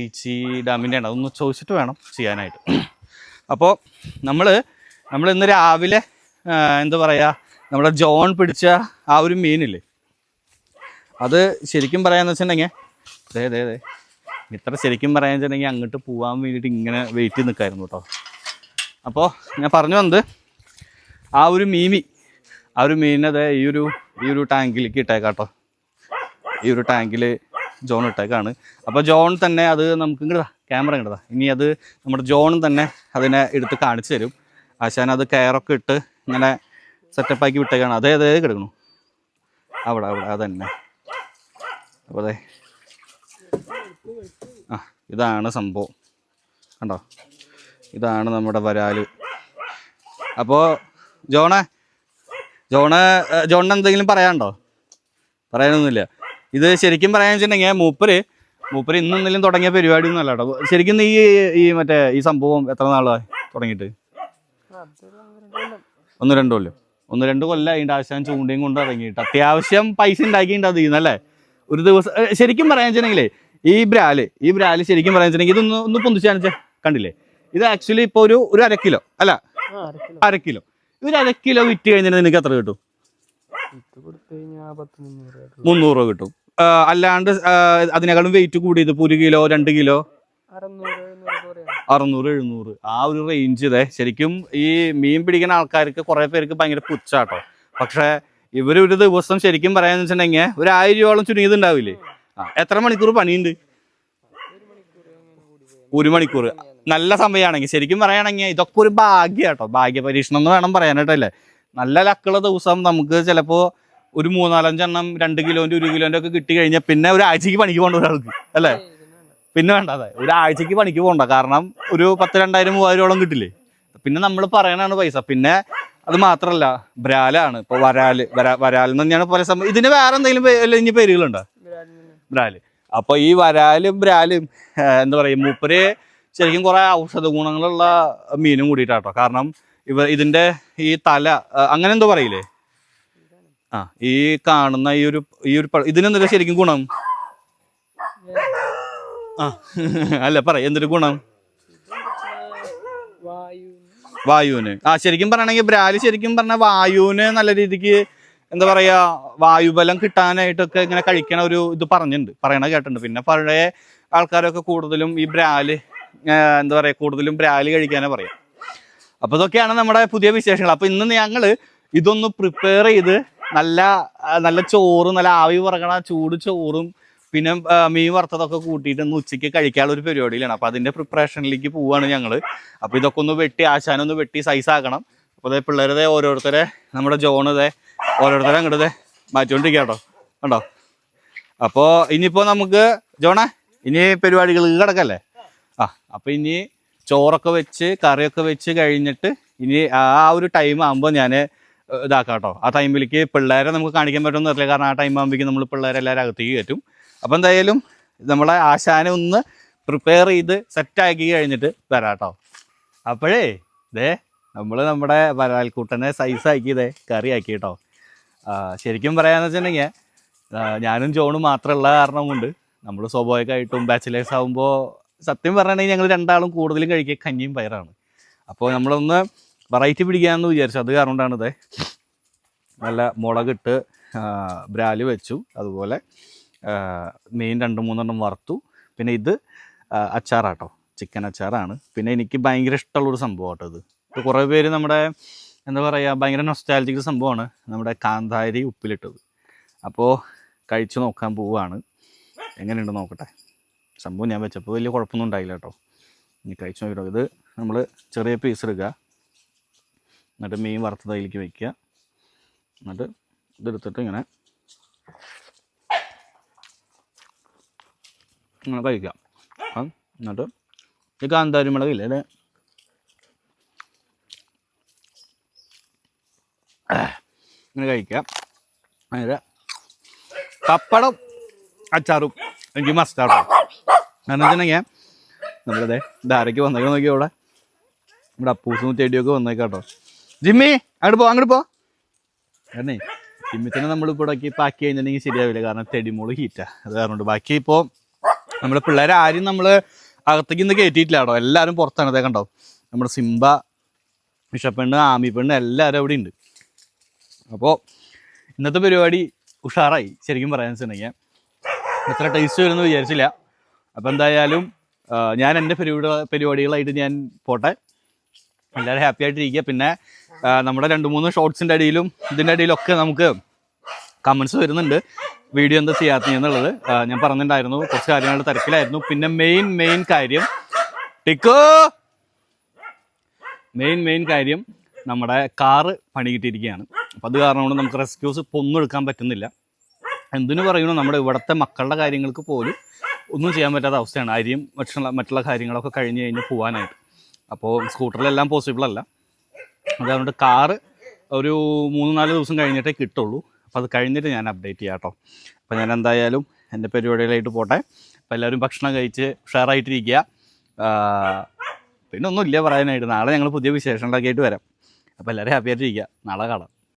പീച്ചി ഡാമിന്റെ ആണ്. അതൊന്ന് ചോദിച്ചിട്ട് വേണം ചെയ്യാനായിട്ട്. അപ്പോൾ നമ്മൾ നമ്മൾ ഇന്ന് രാവിലെ എന്താ പറയുക നമ്മുടെ ജോൺ പിടിച്ച ആ ഒരു മീനില്ലേ? അത് ശരിക്കും പറയാന്ന് വെച്ചിട്ടുണ്ടെങ്കിൽ അതെ അതെ അതെ ഇത്ര ശരിക്കും പറയാന്ന് വെച്ചിട്ടുണ്ടെങ്കിൽ അങ്ങോട്ട് പോകാൻ വേണ്ടിയിട്ട് ഇങ്ങനെ വെയിറ്റ് നിൽക്കായിരുന്നു കേട്ടോ. അപ്പോൾ ഞാൻ പറഞ്ഞു വന്നത് ആ ഒരു മീമി ആ ഒരു മീനിനെ ഈ ഒരു ഈ ഒരു ടാങ്കിലേക്ക് ഇട്ടേക്കാം കേട്ടോ ഈ ഒരു ടാങ്കിൽ ജോൺ ഇട്ടേക്കാണ്. അപ്പോൾ ജോൺ തന്നെ അത് നമുക്ക് ഇങ്ങോട്ടാ ക്യാമറ ഇങ്ങോട്ടാ ഇനി അത് നമ്മുടെ ജോൺ തന്നെ അതിനെ എടുത്ത് കാണിച്ചു തരും. ആശാൻ അത് കയറൊക്കെ ഇട്ട് ഇങ്ങനെ സെറ്റപ്പാക്കി വിട്ടേക്കാണ്. അതേ അതേ കിടക്കണു അവിടെ അവിടെ അതന്നെ. അപ്പോൾ അതെ ആ ഇതാണ് സംഭവം. കണ്ടോ? ഇതാണ് നമ്മുടെ വരാൽ. അപ്പോൾ ജോണേ ജോണ് ജോണിന് എന്തെങ്കിലും പറയാനുണ്ടോ? പറയാനൊന്നുമില്ല. ഇത് ശരിക്കും പറയാന്ന് വെച്ചിട്ടുണ്ടെങ്കിൽ മൂപ്പര് മൂപ്പര് ഇന്നും എന്തെങ്കിലും തുടങ്ങിയ പരിപാടി ഒന്നും അല്ല കേട്ടോ. ശരിക്കും ഈ ഈ മറ്റേ ഈ സംഭവം എത്ര നാളായി തുടങ്ങിയിട്ട്? ഒന്ന് രണ്ട് കൊല്ലം. ഒന്ന് രണ്ട് കൊല്ലം അതിന്റെ ആവശ്യം ചൂണ്ടയും കൊണ്ട് ഇറങ്ങിയിട്ട്. അത്യാവശ്യം പൈസ ഉണ്ടാക്കിയിട്ടുണ്ട് അതിൽ നിന്നല്ലേ ഒരു ദിവസം ശരിക്കും പറയാൻ വെച്ചിട്ടുണ്ടെങ്കിലേ ഈ ബ്രാൽ ഈ ബ്രാൽ ശരിക്കും പറയാൻ വെച്ചിട്ടുണ്ടെങ്കിൽ ഇതൊന്ന് ഒന്ന് പൊന്തിച്ച് കാണിച്ചേ കണ്ടില്ലേ? ഇത് ആക്ച്വലി ഇപ്പോൾ ഒരു ഒരു അര കിലോ അല്ല? അര കിലോ. ഒരു അര കിലോ വിറ്റ് കഴിഞ്ഞാൽ നിനക്ക് എത്ര കിട്ടും. മുന്നൂറ് രൂപ കിട്ടും. അല്ലാണ്ട് അതിനേക്കാളും വെയിറ്റ് കൂടിയത് ഇപ്പോൾ ഒരു കിലോ രണ്ട് കിലോ അറുന്നൂറ് എഴുന്നൂറ്. ആ ഒരു റേഞ്ച് ഇതേ. ശരിക്കും ഈ മീൻ പിടിക്കുന്ന ആൾക്കാർക്ക് കുറേ പേർക്ക് ഭയങ്കര പുച്ഛാട്ടോ. പക്ഷെ ഇവർ ഒരു ദിവസം ശരിക്കും പറയാന്ന് വെച്ചിട്ടുണ്ടെങ്കിൽ ഒരു ആയിരം രൂപയോളം ചുരുങ്ങിയത് ഉണ്ടാവില്ലേ ആ എത്ര മണിക്കൂർ പണിയുണ്ട്? ഒരു മണിക്കൂർ. നല്ല സമയമാണെങ്കിൽ ശരിക്കും പറയുകയാണെങ്കിൽ ഇതൊക്കെ ഒരു ഭാഗ്യ കേട്ടോ ഭാഗ്യ പരീക്ഷണം എന്ന് വേണം പറയാനായിട്ടല്ലേ? നല്ല ലക്കുള്ള ദിവസം നമുക്ക് ചിലപ്പോൾ ഒരു മൂന്നാലഞ്ചെണ്ണം രണ്ട് കിലോന്റെ ഒരു കിലോന്റെ ഒക്കെ കിട്ടി കഴിഞ്ഞാൽ പിന്നെ ഒരാഴ്ചക്ക് പണിക്ക് പോകേണ്ട ഒരാൾക്ക് അല്ലേ? പിന്നെ വേണ്ട അതെ. ഒരാഴ്ചക്ക് പണിക്ക് പോകണ്ട. കാരണം ഒരു പത്ത് രണ്ടായിരം മൂവായിരോളം കിട്ടില്ലേ? പിന്നെ നമ്മൾ പറയണാണ് പൈസ. പിന്നെ അത് മാത്രല്ല ബ്രാലാണ് ഇപ്പൊ വരാൽ വരാ വരാൽ എന്ന് തന്നെയാണ് പല സമയം ഇതിന് വേറെ എന്തെങ്കിലും ഇനി പേരുകളുണ്ടോ? ബ്രാൽ അപ്പൊ ഈ വരാലും ബ്രാലും എന്താ പറയുക മൂപ്പര് ശരിക്കും കുറെ ഔഷധ ഗുണങ്ങളുള്ള മീനും കൂടിയിട്ടാട്ടോ. കാരണം ഇവ ഇതിന്റെ ഈ തല അങ്ങനെ എന്തോ പറയില്ലേ? ആ ഈ കാണുന്ന ഈ ഒരു ഈ ഒരു ഇതിനെന്താ ശരിക്കും ഗുണം? ആ അല്ല പറ എന്തൊരു ഗുണം? വായു വായുവിന്. ആ ശരിക്കും പറയണെങ്കിൽ ബ്രാലി ശരിക്കും പറഞ്ഞ വായുവിന് നല്ല രീതിക്ക് എന്താ പറയാ വായുബലം കിട്ടാനായിട്ടൊക്കെ ഇങ്ങനെ കഴിക്കണ ഒരു ഇത് പറഞ്ഞിട്ടുണ്ട് പറയണ കേട്ടിട്ടുണ്ട് പിന്നെ പഴയ ആൾക്കാരൊക്കെ കൂടുതലും ഈ ബ്രാൽ എന്താ പറയാ കൂടുതലും ബ്രാൽ കഴിക്കാനേ പറയാം. അപ്പൊ ഇതൊക്കെയാണ് നമ്മുടെ പുതിയ വിശേഷങ്ങൾ. അപ്പൊ ഇന്ന് ഞങ്ങൾ ഇതൊന്ന് പ്രിപ്പയർ ചെയ്ത് നല്ല നല്ല ചോറും നല്ല ആവി പറക്കണ ചൂട് ചോറും പിന്നെ മീൻ വറുത്തതൊക്കെ കൂട്ടിയിട്ട് ഇന്ന് ഉച്ചയ്ക്ക് കഴിക്കാനുള്ള ഒരു പരിപാടിയിലാണ്. അപ്പൊ അതിന്റെ പ്രിപ്പറേഷനിലേക്ക് പോവാണ് ഞങ്ങൾ. അപ്പൊ ഇതൊക്കെ ഒന്ന് വെട്ടി ആശാനൊന്ന് വെട്ടി സൈസ് ആക്കണം. അപ്പൊ അതേ പിള്ളേരതെ ഓരോരുത്തരെ നമ്മുടെ ജോണതേ ഓരോരുത്തരെ അങ്ങോട്ട് മാറ്റിക്കൊണ്ടിരിക്കുക കേട്ടോ കണ്ടോ? അപ്പോൾ ഇനിയിപ്പോൾ നമുക്ക് ജോണെ ഇനി പരിപാടികൾ കിടക്കല്ലേ? ആ അപ്പോൾ ഇനി ചോറൊക്കെ വെച്ച് കറിയൊക്കെ വെച്ച് കഴിഞ്ഞിട്ട് ഇനി ആ ഒരു ടൈം ആകുമ്പോൾ ഞാൻ ഇതാക്കാം കേട്ടോ ആ ടൈമിലേക്ക് പിള്ളേരെ നമുക്ക് കാണിക്കാൻ പറ്റുമെന്ന് അറിയില്ല കാരണം ആ ടൈം ആകുമ്പോഴേക്കും നമ്മൾ പിള്ളേരെ എല്ലാവരും അകത്തേക്ക് കയറ്റും. അപ്പോൾ എന്തായാലും നമ്മളെ ആശാനെ ഒന്ന് പ്രിപ്പയർ ചെയ്ത് സെറ്റാക്കി കഴിഞ്ഞിട്ട് വരാം കേട്ടോ അപ്പോഴേ ഇതേ നമ്മൾ നമ്മുടെ വരാൽക്കൂട്ടനെ സൈസാക്കി ഇതേ കറിയാക്കി കേട്ടോ. ശരിക്കും പറയാന്ന് വെച്ചിട്ടുണ്ടെങ്കിൽ ഞാനും ജോണും മാത്രമുള്ള കാരണം കൊണ്ട് നമ്മൾ സ്വാഭാവികമായിട്ടും ബാച്ചിലേഴ്സ് ആകുമ്പോൾ സത്യം പറഞ്ഞിട്ടുണ്ടെങ്കിൽ ഞങ്ങൾ രണ്ടാളും കൂടുതലും കഴിക്കുക കഞ്ഞിയും പയറാണ്. അപ്പോൾ നമ്മളൊന്ന് വെറൈറ്റി പിടിക്കാമെന്ന് വിചാരിച്ചു. അത് കാരണം ഇതേ നല്ല മുളകിട്ട് ബ്രാൽ വെച്ചു. അതുപോലെ മെയിൻ രണ്ട് മൂന്നെണ്ണം വറുത്തു. പിന്നെ ഇത് അച്ചാറാട്ടോ. ചിക്കൻ അച്ചാറാണ്. പിന്നെ എനിക്ക് ഭയങ്കര ഇഷ്ടമുള്ളൊരു സംഭവം കേട്ടോ ഇത് ഇപ്പോൾ കുറേ പേര് നമ്മുടെ എന്താ പറയുക ഭയങ്കര നൊസ്റ്റാലജിക് സംഭവമാണ്. നമ്മുടെ കാന്താരി ഉപ്പിലിട്ടത്. അപ്പോൾ കഴിച്ചു നോക്കാൻ പോവുകയാണ് എങ്ങനെയുണ്ട് നോക്കട്ടെ. സംഭവം ഞാൻ വെച്ചപ്പോൾ വലിയ കുഴപ്പമൊന്നും ഉണ്ടായില്ല കേട്ടോ ഇനി കഴിച്ചു നോക്കിട്ടോ. ഇത് നമ്മൾ ചെറിയ പീസ് എടുക്കുക എന്നിട്ട് മീൻ വറുത്തത് അതിലേക്ക് വയ്ക്കുക എന്നിട്ട് ഇതെടുത്തിട്ട് ഇങ്ങനെ ഇങ്ങനെ കഴിക്കാം. എന്നിട്ട് ഈ കാന്താരി മുളകില്ലേ അല്ലേ ഇങ്ങനെ കഴിക്കാം. അങ്ങനെ പപ്പടം അച്ചാറും എനിക്ക് മസ്റ്റാട്ടോ കാരണം വെച്ചിട്ടുണ്ടെങ്കിൽ നമ്മളതെ ധാരയ്ക്ക് വന്നേക്കാൻ നോക്കിയോ ഇവിടെ. നമ്മുടെ അപ്പൂസും ചെടിയൊക്കെ വന്നേക്കാട്ടോ. ജിമ്മി അങ്ങോട്ട് പോ അങ്ങോട്ട് പോ. കാരണേ നമ്മൾ ഇപ്പോൾ ഇവിടേക്ക് പാക്ക് കഴിഞ്ഞിട്ടുണ്ടെങ്കിൽ ശരിയാവില്ല. കാരണം തെടിമോൾ ഹീറ്റാ അത് കാരണം ബാക്കി ഇപ്പോൾ നമ്മുടെ പിള്ളേരെ ആരും നമ്മൾ അകത്തേക്ക് ഇന്ന് കയറ്റിയിട്ടില്ല എല്ലാവരും പുറത്താണ്. അതേ കണ്ടോ? നമ്മുടെ സിംബ വിഷപ്പെണ്ണ് ആമി പെണ്ണ് എല്ലാവരും അവിടെ ഉണ്ട്. അപ്പോൾ ഇന്നത്തെ പരിപാടി ഉഷാറായി. ശരിക്കും പറയാൻ വെച്ചിട്ടുണ്ടെങ്കിൽ എത്ര ടേസ്റ്റ് വരുമെന്ന് വിചാരിച്ചില്ല. അപ്പോൾ എന്തായാലും ഞാൻ എന്റെ പരിപാടി പരിപാടികളായിട്ട് ഞാൻ പോട്ടെ. എല്ലാവരും ഹാപ്പി ആയിട്ടിരിക്കുക പിന്നെ നമ്മുടെ രണ്ട് മൂന്ന് ഷോർട്സിന്റെ അടിയിലും ഇതിന്റെ ഇടയിലൊക്കെ നമുക്ക് കമൻസ് വരുന്നുണ്ട്. വീഡിയോ എന്താ ചെയ്യാത്ത എന്നുള്ളത് ഞാൻ പറഞ്ഞിട്ടുണ്ടായിരുന്നു. കുറച്ച് കാര്യങ്ങളുടെ തിരക്കിലായിരുന്നു. പിന്നെ മെയിൻ മെയിൻ കാര്യം ടിക്കോ! മെയിൻ മെയിൻ കാര്യം നമ്മുടെ കാറ് പണി കിട്ടിയിരിക്കുകയാണ്. അപ്പം അത് കാരണം കൊണ്ട് നമുക്ക് റെസ്ക്യൂസ് ഇപ്പോൾ ഒന്നും എടുക്കാൻ പറ്റുന്നില്ല. എന്തിനു പറയുന്നു നമ്മുടെ ഇവിടുത്തെ മക്കളുടെ കാര്യങ്ങൾക്ക് പോലും ഒന്നും ചെയ്യാൻ പറ്റാത്ത അവസ്ഥയാണ്. അരിയും മറ്റുള്ള മറ്റുള്ള കാര്യങ്ങളൊക്കെ കഴിഞ്ഞ് കഴിഞ്ഞ് പോകാനായിട്ട് അപ്പോൾ സ്കൂട്ടറിലെല്ലാം പോസിബിൾ അല്ല അതുകൊണ്ട് കാറ് ഒരു മൂന്ന് നാല് ദിവസം കഴിഞ്ഞിട്ടേ കിട്ടുള്ളൂ. അപ്പോൾ അത് കഴിഞ്ഞിട്ട് ഞാൻ അപ്ഡേറ്റ് ചെയ്യാം കേട്ടോ. അപ്പോൾ ഞാൻ എന്തായാലും എന്റെ പരിപാടികളായിട്ട് പോട്ടെ. അപ്പോൾ എല്ലാവരും ഭക്ഷണം കഴിച്ച് ഉഷാറായിട്ടിരിക്കുക. പിന്നെ ഒന്നുമില്ല പറയാനായിട്ട്. നാളെ ഞങ്ങൾ പുതിയ വിശേഷങ്ങളൊക്കെ ആയിട്ട് വരാം. അപ്പോൾ എല്ലാവരും ഹാപ്പി ആയിട്ടിരിക്കുക. നാളെ കാണാം.